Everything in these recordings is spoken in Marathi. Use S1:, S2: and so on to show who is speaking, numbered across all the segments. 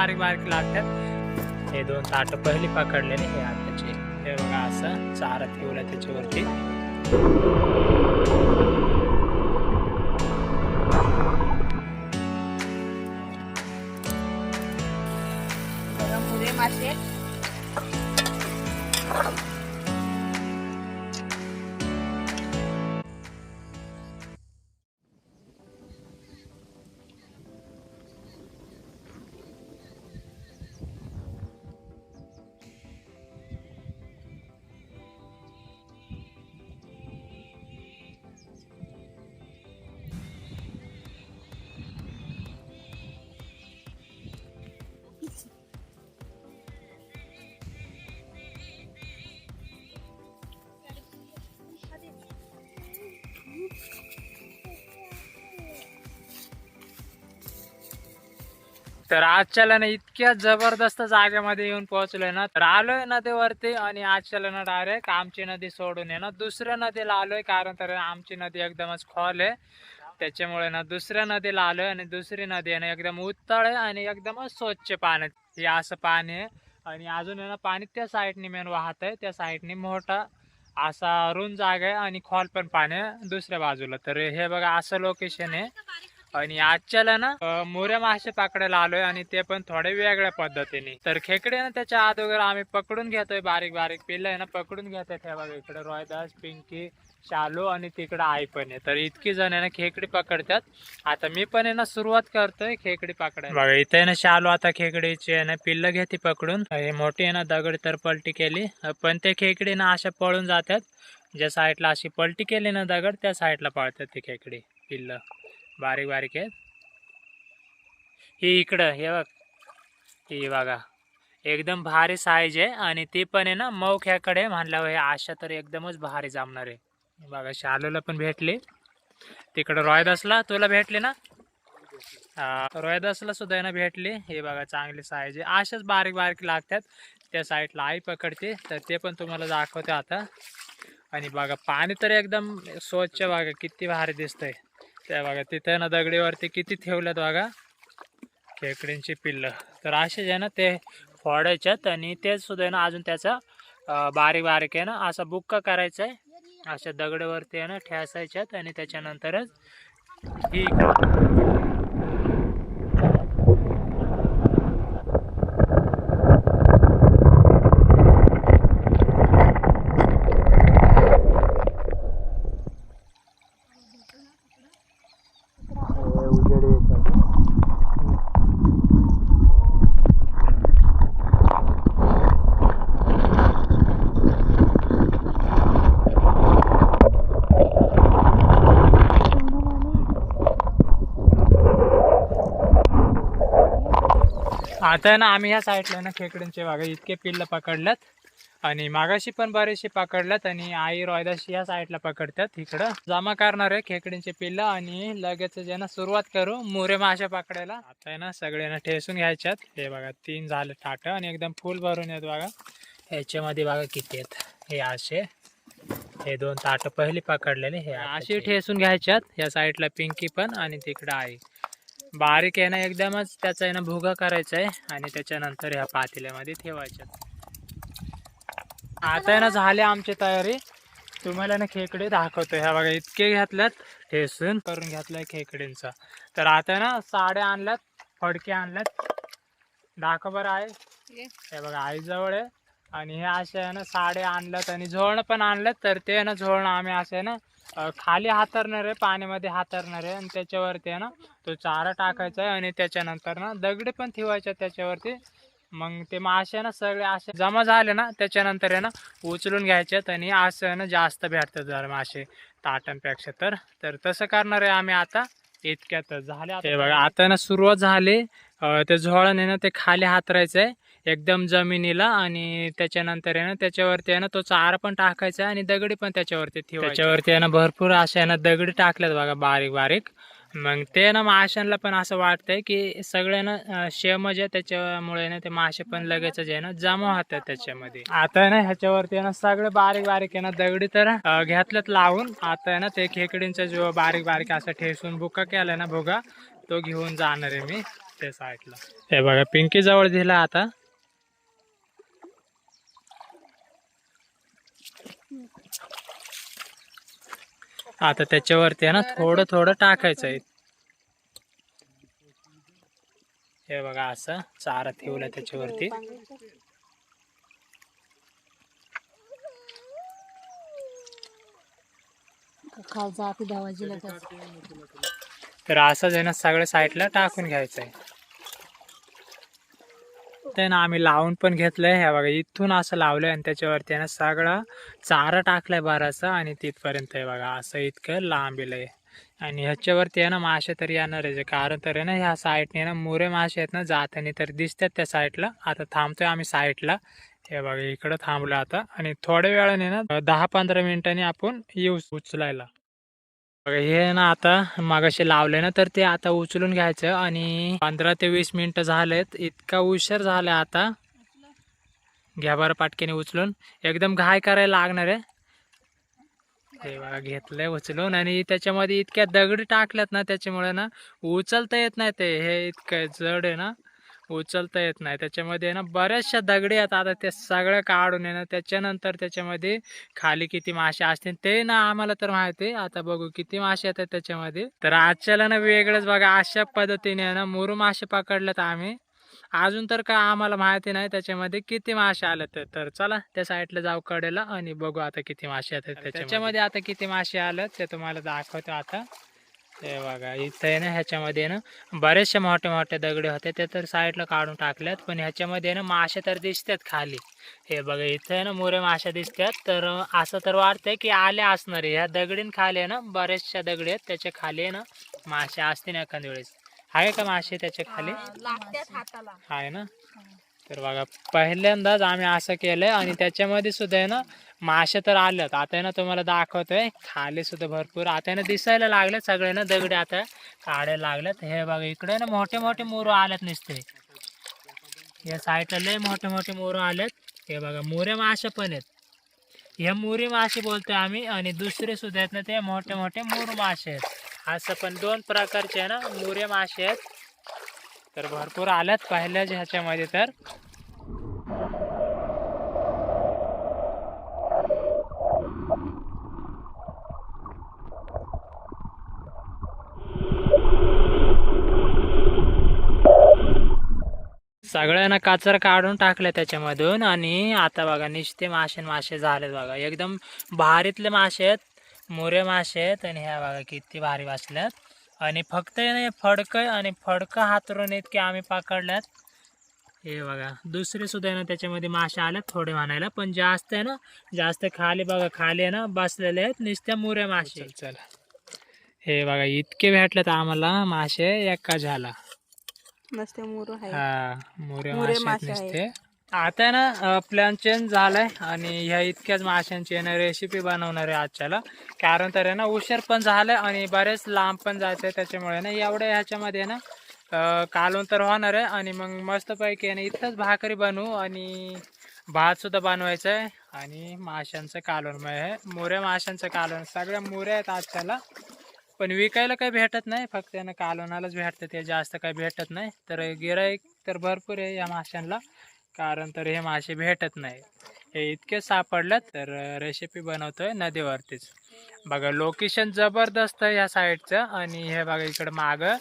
S1: बारीक बारीक लागतात. हे दोन ताट पहिली पकडलेले हे आताचे हे बघा असं चारा ठेवला त्याच्यावरती.
S2: मासे.
S1: तर आजच्याला ना इतक्या जबरदस्त जागेमध्ये येऊन पोहोचलोय ना तर आलोय नदीवरती आणि आजच्याला ना डायरेक्ट आमची नदी सोडून आहे ना दुसऱ्या नदीला आलोय कारण तर आमची नदी एकदमच खोल आहे. त्याच्यामुळे ना दुसऱ्या नदीला आलोय आणि दुसरी नदी आहे ना एकदम उत्तळ आहे आणि एकदमच स्वच्छ पाणी हे असं पाणी आहे आणि अजून आहे ना पाणी त्या साईडने मेन वाहत आहे त्या साईडने मोठा असा रुंद जागा आहे आणि खोल पण पाणी आहे दुसऱ्या बाजूला. तर हे बघा असं लोकेशन आहे. आणि आजच्याला ना अं, मोऱ्या मासे पकडायला आलोय आणि ते पण थोड्या वेगळ्या पद्धतीने. तर खेकडे ना त्याच्या अगोदर आम्ही पकडून घेतोय बारीक बारीक पिल्ल आहे ना पकडून घेतोय. ठेवा इकडे रोयदास पिंकी शालू आणि तिकडे आई पण आहे. तर इतकी जण आहे ना खेकडी पकडतात. आता मी पण आहे ना सुरुवात करतोय खेकडी पकडायला. बघा इथे आहे ना शालू आता खेकडीची आहे ना पिल्ल घेते पकडून. हे मोठी आहे ना दगड तर पलटी केली. पण ते खेकडी ना अशा पळून जातात. ज्या साईडला अशी पलटी केली ना दगड त्या साईडला पळतात ते खेकडी पिल्ल. बारीक बारीक आहेत. ही इकडं हे बघ. ही बघा. एकदम भारी साईज आहे आणि ती पण आहे ना मौख्याकडे म्हणल्यावर हे आशा तर एकदमच भारी जमणार आहे. बघा शालूला पण भेटली. तिकडं रॉयदासला तुला भेटली ना? रोयदासला सुद्धा आहे ना भेटली. हे बघा चांगली साईज आहे. अशाच बारीक बारीक लागतात. त्या साईडला आई पकडते. तर ते पण तुम्हाला दाखवते आता. आणि बघा पाणी तर एकदम स्वच्छ बघा किती भारी दिसतंय. त्या बघा तिथे ना दगडीवरती किती ठेवल्यात बघा. खेकडींची पिल्लं. तर असेच आहे ना ते फोडायच्यात आणि तेच सुद्धा आहे ना अजून त्याचा बारीक बारीक आहे ना असा बुक्का करायचा आहे. अशा दगडीवरती आहे ना ठेसायच्यात आणि त्याच्यानंतरच ही आता ना आम्ही ह्या साईडला ना खेकडींचे वाघ इतके पिल्ल पकडल्यात. आणि मागाशी पण बरेचसे पकडल्यात आणि आई रॉयदाशी या साईडला पकडतात इकडं. जमा करणार आहे खेकडींचे पिल्ल आणि लगेच जे ना सुरुवात करू मोरे मासे पकडायला. आता आहे ना सगळ्यांना ठेसून घ्यायच्यात. हे बघा तीन झाले ताट आणि एकदम फुल भरून येत बघा. ह्याच्यामध्ये बघा किती आहेत. हे असे. हे दोन ताट पहिली पकडलेले हे असे ठेसून घ्यायच्यात. या साईडला पिंकी पण आणि तिकडं आई. बारीक आहे ना एकदमच त्याचा आहे ना भुगा करायचा आहे. आणि त्याच्यानंतर ह्या पातेल्यामध्ये ठेवायच्या. आता आहे ना झाली आमची तयारी. तुम्हाला ना खेकडे दाखवतो ह्या बघा इतके घेतल्यात. ठेसून करून घेतलाय खेकडींचा. तर आता ना साड्या आणल्यात फडके आणल्यात. दाखव बरं आहे. हे बघा आईजवळ आहे. आणि हे असे आहे ना साड्या आणल्यात आणि झोळणं पण आणल्यात. तर ते ना झोळणं आम्ही असे ना अ, खाली हातरणार आहे पाण्यामध्ये हातरणार आहे आणि त्याच्यावरती आहे ना तो चारा टाकायचा आहे आणि त्याच्यानंतर ना दगडे पण ठेवायच्या त्याच्यावरती. मग ते मासे ना सगळे असे जमा झाले ना त्याच्यानंतर आहे ना उचलून घ्यायच्यात आणि असं आहे ना जास्त भेटतात जर मासे ताटांपेक्षा तर. तर तसं करणार आहे आम्ही आता इतक्यात. झाले ते बघा आता ना सुरुवात झाली. अं, ते आहे ना ते खाली हातरायचं आहे एकदम जमिनीला आणि त्याच्यानंतर आहे ना त्याच्यावरती आहे ना तो चारा पण टाकायचा आणि दगडी पण त्याच्यावरती ठेवायची त्याच्यावरती आहे ना भरपूर अशा आहे ना दगडी टाकल्यात बघा बारीक बारीक मग ते ना माशांना पण असं वाटतंय की सगळ्यांना शेम जे त्याच्यामुळे ना ते मासे पण लगेच जे आहे ना जमा होतात त्याच्यामध्ये आता ना ह्याच्यावरती आहे ना सगळे बारीक बारीक आहे ना दगडी तर घेतल्यात लावून आता आहे ना ते खेकडींचा जो बारीक बारीक असं ठेसून बुका केलाय ना भुगा तो घेऊन जाणार आहे मी ते साईडला हे बघा पिंकी जवळ दिला आता आता त्याच्यावरती आहे ना थोडं थोडं टाकायचं आहे. हे बघा असं चारा ठेवला त्याच्यावरती. तर असंच आहे ना सगळ्या साईडला टाकून घ्यायचं आहे. आहे ना आम्ही लावून पण घेतलंय. हे बघा इथून असं लावलंय आणि त्याच्यावरती आहे ना सगळा चारा टाकलाय बरासा आणि तिथपर्यंत आहे बघा असं इतकं लांबीलंय आणि ह्याच्यावरती आहे ना मासे तर येणार आहे. कारण तर आहे ना ह्या साईडने ना मुरे मासे आहेत ना जातानी तर दिसतात त्या साईडला आता थांबतोय आम्ही साईडला हे बघा इकडं थांबलो आता. आणि थोड्या वेळाने ना दहा पंधरा मिनिटांनी आपण येऊ उचलायला. हे ना आता मागाशी लावले ना तर ते आता उचलून घ्यायचं आणि पंधरा ते वीस मिनिटं झालेत. इतका उशीर झाला आता. घ्या बरं पाटकीने उचलून. एकदम घाय करायला लागणार आहे. हे बघा घेतलंय उचलून आणि त्याच्यामध्ये इतक्या दगडी टाकल्यात ना त्याच्यामुळे ना उचलता येत नाही ते. हे इतकं जड आहे ना. उचलता येत नाही. त्याच्यामध्ये ना बऱ्याचशा दगडी आहेत. आता ते सगळं काढून आहे ना त्याच्यानंतर त्याच्यामध्ये खाली किती मासे असतील ते ना आम्हाला तर माहिती आहे. आता बघू किती मासे येतात त्याच्यामध्ये. तर आजच्याला ना वेगळंच बघा अशा पद्धतीने ना मुरू मासे पकडलेत आम्ही. अजून तर काय आम्हाला माहिती नाही त्याच्यामध्ये किती मासे आले तर. तर चला त्या साईडला जाऊ कडेला आणि बघू आता किती मासे येतात त्याच्यामध्ये. आता किती मासे आले ते तुम्हाला दाखवतो आता. हे बघा इथं आहे ना ह्याच्यामध्ये ना बरेचसे मोठे मोठे दगडे होते ते तर साईडला काढून टाकल्यात पण ह्याच्यामध्ये ना मासे तर दिसतात खाली. हे बघा इथं आहे ना मोरे मासे दिसतात तर असं तर वाटतंय की आले असणार ह्या दगडीन खाली आहे ना बरेचशा दगडी आहेत त्याच्याखाली आहे ना मासे असतील एखाद्या वेळेस. आहे का मासे
S2: त्याच्याखाली?
S1: आहे ना? तर बघा पहिल्यांदाच आम्ही असं केलंय आणि त्याच्यामध्ये सुद्धा आहे ना मासे तर आलेत. आता आहे ना तुम्हाला दाखवतोय. खाली सुद्धा भरपूर. आता ना दिसायला लागलेत सगळे ना दगडे आता. काढायला लागलेत हे बघा इकडे ना मोठे मोठे मोरू आलेत नुसते. या साईडला लय मोठे मोठे मोरू आलेत. हे बघा मोरे मासे पण आहेत. हे मोरी मासे बोलतोय आम्ही आणि दुसरे सुद्धा आहेत ना ते मोठे मोठे मोरू मासे आहेत. असं पण दोन प्रकारचे आहे ना मोरे मासे आहेत. तर भरपूर आल्यात पहिल्याच ह्याच्यामध्ये तर. सगळ्यांना काचर काढून टाकलं त्याच्यामधून आणि आता बघा निश्ते मासे मासे झालेत बघा. एकदम भारीतले मासे आहेत मोरे मासे आहेत आणि ह्या बघा किती भारी वाचल्यात आणि फक्त हे फडकं आणि फडकं हातरून इतके आम्ही पकडल्यात. हे बघा दुसरे सुद्धा आहे ना त्याच्यामध्ये मासे आल्यात थोडे म्हणायला पण जास्त आहे ना जास्त खाली बघा खाली आहे ना बसलेले आहेत नुसत्या मुरे मासे. चला. हे बघा इतके भेटलेत आम्हाला मासे एका झाला.
S2: नसते मुरू
S1: हा मोरे
S2: मोरे
S1: मासे
S2: मासे
S1: आहेत.
S2: आहेत.
S1: नुसते. आता आहे ना प्लॅन चेंज झालाय आणि ह्या इतक्याच माशांची आहे ना रेसिपी बनवणार आहे आजच्याला. कारण तर आहे ना उशीर पण झालाय आणि बरेच लांब पण जायचं त्याच्यामुळे ना एवढ्या ह्याच्यामध्ये ना अं, कालवण तर होणार आहे आणि मग मस्तपैकी आहे ना इथंच भाकरी बनवू आणि भात सुद्धा बनवायचं आहे आणि माशांचं कालवण मग हे मोऱ्या माशांचं कालवण. सगळ्या मोऱ्या आहेत आजच्याला. पण विकायला काही भेटत नाही. फक्त यानं कालवणालाच भेटतं. ते जास्त काही भेटत नाही. तर गिराईक तर भरपूर आहे या माशांना कारण तर हे मासे भेटत नाही. हे इतके सापडल्यात तर रेसिपी बनवतोय नदीवरतीच. बघा लोकेशन जबरदस्त आहे या साईडचं आणि हे बघा इकडं मागं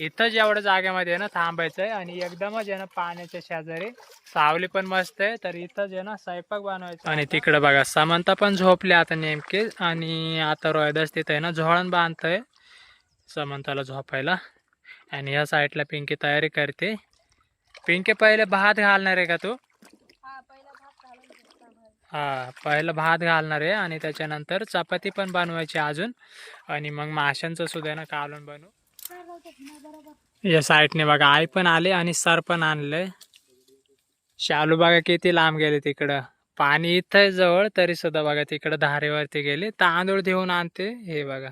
S1: इथंच एवढ्या जागेमध्ये आहे ना थांबायचं आहे आणि एकदमच आहे ना पाण्याच्या शेजारी. सावली पण मस्त आहे तर इथंच आहे ना स्वयंपाक बनवायचा आणि तिकडं बघा समंता पण झोपली आता नेमके. आणि आता रोयदास तिथं आहे ना झोळण बांधतोय समंताला झोपायला. आणि ह्या साईडला पिंकी तयारी करते. पिंकी पहिले भात घालणार आहे का तू? हा पहिलं भात घालणार आहे. आणि त्याच्यानंतर चपाती पण बनवायची अजून. आणि मग माशांचं सुद्धा ना कालून बनवू. या साईडने बघा आई पण आले आणि सर पण आणले. शालू बघा किती लांब गेले तिकडं. पाणी इथं जवळ तरी सुद्धा बघा तिकडं धारेवरती गेले. तांदूळ देऊन आणते हे बघा.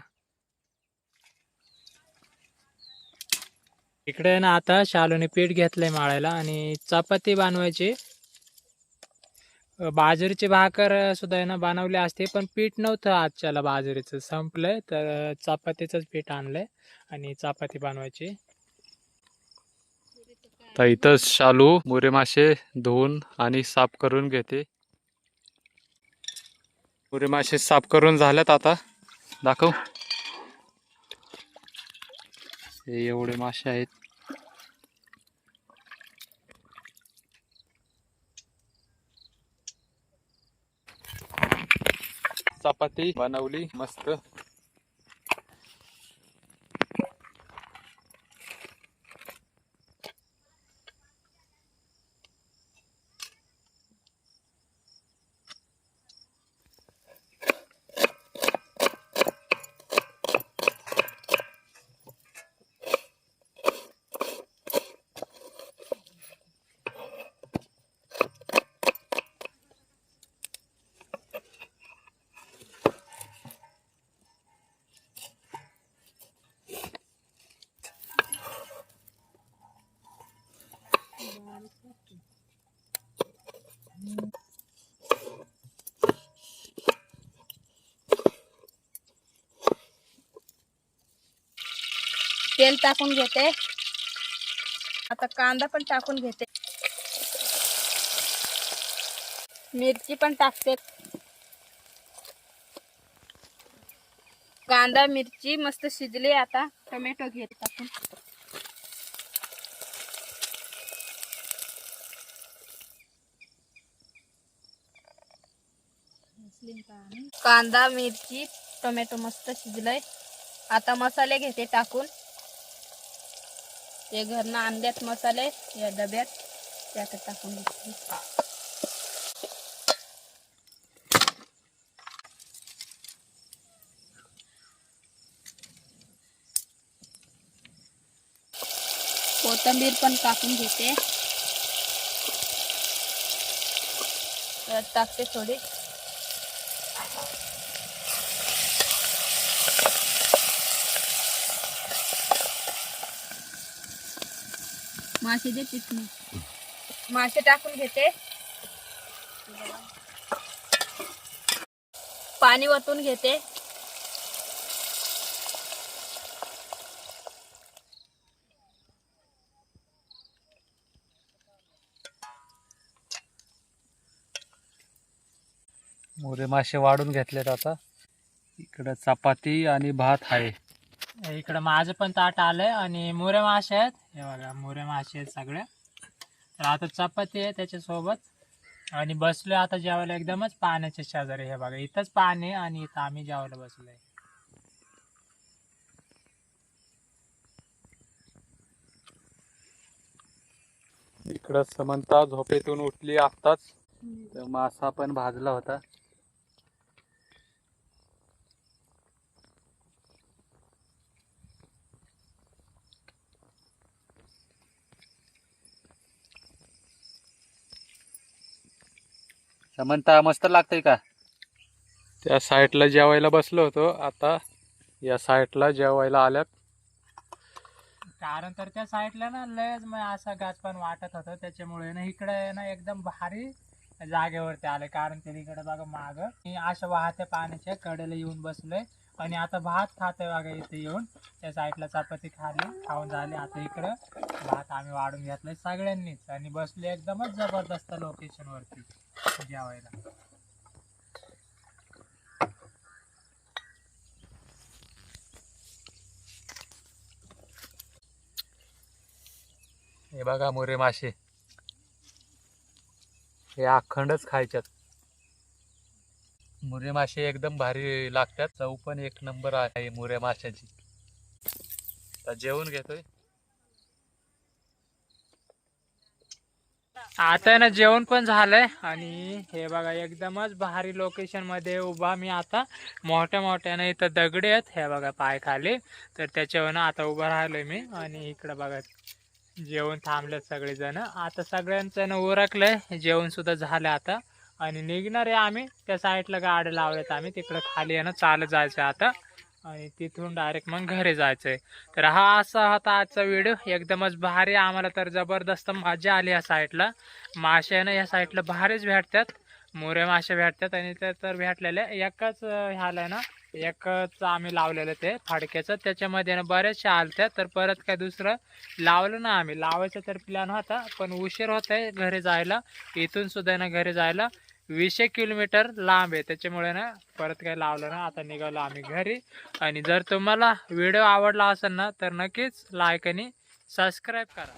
S1: इकडे ना आता शालूने पीठ घेतलंय माळायला आणि चपाती बनवायची. बाजरीचे भाकर सुद्धा आहे ना बनवले असते पण पीठ नव्हतं आजच्याला बाजरीचं. संपलंय तर चपातीचंच पीठ आणलंय आणि चपाती बनवायची.
S3: तर इथं शालू मुरे मासे धुवून आणि साफ करून घेते. मुरे मासे साफ करून झाल्यात आता. दाखव. हे एवढे मासे आहेत. चपाती बनवली मस्त.
S2: तेल टाकून घेते. आता कांदा पण टाकून घेते. मिरची पण टाकते. कांदा मिरची मस्त शिजली आता. टोमॅटो घेते टाकून कांदा मिरची टोमॅटो मस्त शिजलंय. आता मसाले घेते टाकून. ते घरनं आणल्यात मसाले या डब्यात. त्यात टाकून घेते. कोथिंबीर पण टाकून घेते. त्यात टाकते थोडी. मासे दे पिठणी. मासे टाकून घेते. पाणी वतून घेते.
S3: मुरे मासे वाढून घेतलेत आता. इकडं चपाती आणि भात आहे.
S1: इकडं माझं पण ताट आलंय आणि मुरे मासे आहेत. हे बघा मुरे मासे आहेत सगळे. तर आता चपाती आहे त्याच्यासोबत. आणि बसलोय आता जेवायला एकदमच पाण्याच्या शेजारी. हे बघा इथंच पाणी आहे आणि इथं आम्ही जेवायला बसलोय.
S3: इकडं समंता झोपेतून उठली आत्ताच. तर मासा पण भाजला होता. समंता मस्त लागतंय का? त्या साईडला जेवायला बसलो होतो. आता या साईडला जेवायला आल्यात.
S1: कारण तर त्या साईडला ना लयच मग असा गाच पण वाटत होतं. त्याच्यामुळे ना इकडे ना एकदम भारी जागेवरती आले. कारण ते इकडे बघा माग. मी अशा वाहत्या पाण्याच्या कडेला येऊन बसलोय. आणि आता भात खातोय बघा इथे येऊन. त्या साईडला चपाती खाली खाऊन झाली. आता इकडं भात आम्ही वाढून घेतलाय सगळ्यांनीच. आणि बसले एकदमच जबरदस्त लोकेशन वरती. जेवायला.
S3: हे बघा मोरे मासे. हे अखंडच खायच्यात. मुरे मासे एकदम भारी लागतात. चव पण एक नंबर आहे मुरे माशाची. आता जेवण घेतोय.
S1: आता आहे ना जेवण पण झालंय आणि हे बघा एकदमच भारी लोकेशनमध्ये उभा मी आता. मोठ्या मोठ्याने इथं दगडे आहेत हे बघा पाय खाली तर त्याच्यावर आता उभा राहिलोय मी आणि इकडं बघा जेवण थांबलेत सगळेजण. आता सगळ्यांचं ना उरकलंय जेवण सुद्धा झालं आता. आणि निघणार आहे आम्ही त्या साईडला गाड्या लावल्यात आम्ही तिकडं खाली आहे ना चालत जायचं आता. आणि तिथून डायरेक्ट मग घरी जायचंय. तर हा असा होता आजचा व्हिडिओ एकदमच भारी आम्हाला तर जबरदस्त मजा आली या साईडला मासे ना या साईडला भारीच भेटतात. मोरे मासे भेटतात आणि ते तर भेटलेले एकाच अं, ह्याला आहे ना एकच आम्ही लावलेलं ते फाडक्याचं. त्याच्यामध्ये ना बऱ्याचशा आलत्या तर परत काय दुसरं लावलं ना आम्ही. लावायचं तर प्लॅन होता पण उशीर होत आहे घरी जायला. इथून सुद्धा ना घरी जायला. वीसशे किलोमीटर लांब आहे. त्याच्यामुळे ना परत काही लावलं ना आता निघालो आम्ही घरी. आणि जर तुम्हाला व्हिडिओ आवडला असेल ना तर नक्कीच लाईक आणि सबस्क्राईब करा.